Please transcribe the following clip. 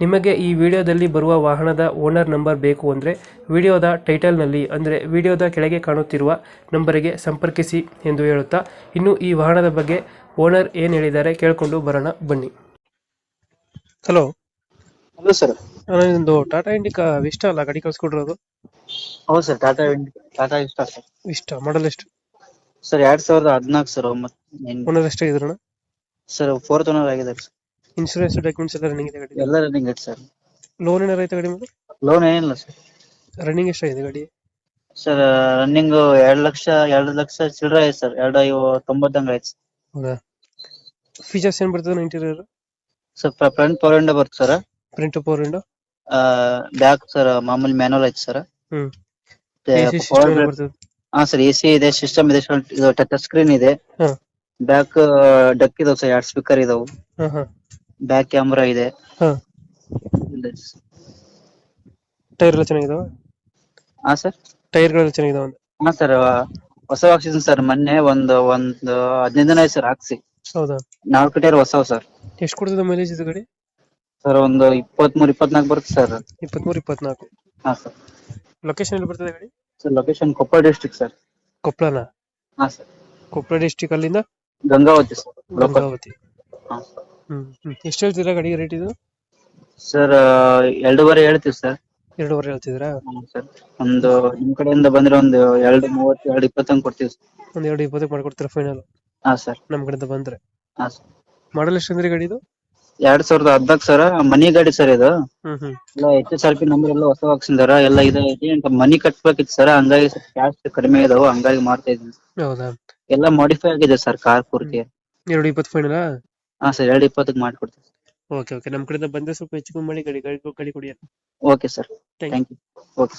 ನಿಮಗೆ ಈ ವಿಡಿಯೋದಲ್ಲಿ ಬರುವ ವಾಹನದ ಓನರ್ ನಂಬರ್ ಬೇಕು ಅಂದರೆ ವಿಡಿಯೋದ ಟೈಟಲ್ನಲ್ಲಿ ಅಂದರೆ ವಿಡಿಯೋದ ಕೆಳಗೆ ಕಾಣುತ್ತಿರುವ ನಂಬರಿಗೆ ಸಂಪರ್ಕಿಸಿ ಎಂದು ಹೇಳುತ್ತಾ ಇನ್ನು ಈ ವಾಹನದ ಬಗ್ಗೆ ಓನರ್ ಏನು ಹೇಳಿದ್ದಾರೆ ಕೇಳಿಕೊಂಡು ಬರೋಣ ಬನ್ನಿ. ಹಲೋ. Hello sir. ಒಂದು ಟಾಟಾ ಇಂಡಿಕಾ ಇಷ್ಟ ಅಲ್ಲ ಗಾಡಿ ಕಳ್ಸ್ಕೊಡ್ರೋದು ಹೌದು ಸರ್ ಟಾಟಾ ಟಾಟಾ ಇಷ್ಟ ಸರ್. ಇಷ್ಟ ಮಾಡಲ್ ಎಷ್ಟು? ಸರ್ ಎರಡ್ ಸಾವಿರದ ಹದಿನಾಲ್ಕು ಸರ್ ಒಂಬತ್ತು ಓನರ್ ಎಷ್ಟಾಗಿದ್ರಣ ಸರ್ ಫೋರ್ತ್ ಓನರ್ ಆಗಿದೆ ಸರ್. ಇನ್ಶೂರೆನ್ಸ್ ಡಾಕ್ಯುಮೆಂಟ್ಸ್ ಎಲ್ಲ ರನ್ನಿಂಗ್ ಇದೆ ಗಾಡಿ ಎಲ್ಲ ರನ್ನಿಂಗ್ ಇದೆ ಸರ್ ಲೋನ್ ಏನಾರ ಐತೆ ಗಾಡಿ ಮೇಲೆ? ಲೋನ್ ಏನಿಲ್ಲ ಸರ್ ರನ್ನಿಂಗ್ ಎಷ್ಟಾಗಿದೆ ಗಾಡಿ? ಸರ್ ರನ್ನಿಂಗ್ ಎರಡ್ ಲಕ್ಷ ಎರಡು ಲಕ್ಷ ಚಿಲ್ಲರೆ ಐತೆ ಸರ್ ಎರಡು ಐವ ತೊಂಬತ್ತಂಗ ಐತೆ ಹೌದಾ? ಫೀಚರ್ಸ್ ಏನು ಬರ್ತದೆ interior sir front power window ಬರುತ್ತೆ sir front power window back sir ಮಾಮೂಲಿ ಮ್ಯಾನುವಲ್ ಐತೆ ಸರ್ ಹ್ಮ್. ಪವರ್ ಬರ್ತದೆ? ಹಾ ಸರ್ ಎ ಸಿ ಇದೆ ಸಿಸ್ಟಮ್ ಇದೆ ಟಚ್ ಸ್ಕ್ರೀನ್ ಇದೆ. ಹಾ. ಬ್ಯಾಕ್ ಡಕ್ ಇದಾವೆ ಸರ್ ಎರಡು ಸ್ಪೀಕರ್ ಇದಾವೆ. ಬ್ಯಾಕ್ ಕ್ಯಾಮ್ರಾ ಇದೆ. ಹಾ. ಟೈರ್ ಎಲ್ಲ ಚೆನ್ನಾಗಿದಾವ? ಹಾ ಸರ್ ಚೆನ್ನಾಗಿದಾವ ಅಂತ? ಹಾ ಸರ್ ಹೊಸ ಆಕ್ಸಿಜನ್ ಸರ್ ಮೊನ್ನೆ ಒಂದು ಒಂದು ಹದಿನೈದು ದಿನ ಆಯ್ತು ಸರ್ ಹಾಕ್ಸಿ. ಹೌದಾ? ನಾಲ್ಕು ಟೈರ್ ಹೊಸವು ಸರ್ ಎಷ್ಟು ಕೊಡ್ತದೆ ಮೈಲೇಜ್ ಇದು ಗಾಡಿ? ಸರ್ ಒಂದು ಇಪ್ಪತ್ಮೂರು ಇಪ್ಪತ್ನಾಲ್ಕು ಬರುತ್ತೆ ಸರ್ ಇಪ್ಪತ್ಮೂರು ಇಪ್ಪತ್ನಾಲ್ಕು. ಹಾ ಸರ್ ಲೊಕೇಶನ್ ಎಲ್ಲಿ ಬರ್ತದೆ ಗಾಡಿ? Sir location Koppal district sir ಕೊಪ್ಪಳನ? ಹಾ ಸರ್ ಕೊಪ್ಪಳ ಡಿಸ್ಟಿಕ್ ಅಲ್ಲಿಂದ? ಗಂಗಾವತಿ ಸರ್ ಗಂಗಾವತಿ. ಹಾ ಹ್ಮ್ ಹ್ಮ್. ಎಷ್ಟು ಹೇಳ್ತೀರಾ ಗಾಡಿಗೆ ರೇಟ್ ಇದು? ಸರ್ ಎರಡೂವರೆ ಹೇಳ್ತೀವಿ ಸರ್ ಎರಡೂವರೆ ಹೇಳ್ತಿದ್ದೀರಾ? ಹ್ಮ್ ಸರ್ ಒಂದು ನಿಮ್ ಕಡೆಯಿಂದ ಬಂದ್ರೆ ಒಂದು ಎರಡು ಮೂವತ್ತು ಎರಡು ಇಪ್ಪತ್ತಂಗ್ ಕೊಡ್ತೀವಿ ಸರ್ ಒಂದ್ ಎರಡು ಇಪ್ಪತ್ತಕ್ಕೆ ಮಾಡ್ಕೊಡ್ತೀರಾ ಫೈನಲ್ ಹಾ ಸರ್ ನಮ್ ಕಡೆಯಿಂದ ಬಂದ್ರೆ. ಹಾ ಸರ್ ಮಾಡಲ್ ಎಷ್ಟು ಅಂದ್ರೆ ಗಾಡಿ ಇದು? ಎರಡ್ ಸಾವಿರದ ಹದ್ನಾಲ್ಕು ಸರ್ ಮನಿ ಗಾಡಿ ಸರ್ ಇದು. ಹ್ಮ್ ಹ್ಮ್. ಎಲ್ಲ H S R P number ಎಲ್ಲ ಹೊಸ ಹಾಕ್ಸಿದಾರ ಎಲ್ಲ ಇದೈತಿ ಮನಿ ಕಟ್ಬೇಕಿತ್ತು ಸರ್ ಹಂಗಾಗಿ ಕ್ಯಾಶ್ ಕಡಿಮೆ ಇದಾವ ಹಂಗಾಗಿ ಮಾಡ್ತಾ ಇದ್ದೀನಿ. ಹೌದಾ? ಎಲ್ಲ ಮಾಡಿಫೈ ಆಗಿದೆ ಸರ್ ಕಾರ್ ಪೂರ್ತಿ. ಎರಡು ಇಪ್ಪತ್ತು ಫೈನಲ್ ಹಾ ಸರ್ ಎರಡು ಇಪ್ಪತ್ತಕ್ಕೆ ಮಾಡ್ಕೊಡ್ತೀವಿ ಓಕೆ ಓಕೆ. ನಮ್ಮ ಕಡೆಯಿಂದ ಬಂದ್ರೆ ಸ್ವಲ್ಪ ಹೆಚ್ಚು ಕಮ್ಮಿ ಮಾಡಿ ಗಾಡಿ ಗಾಡಿ ಗಾಡಿ ಕೊಡಿ okay sir. Thank you okay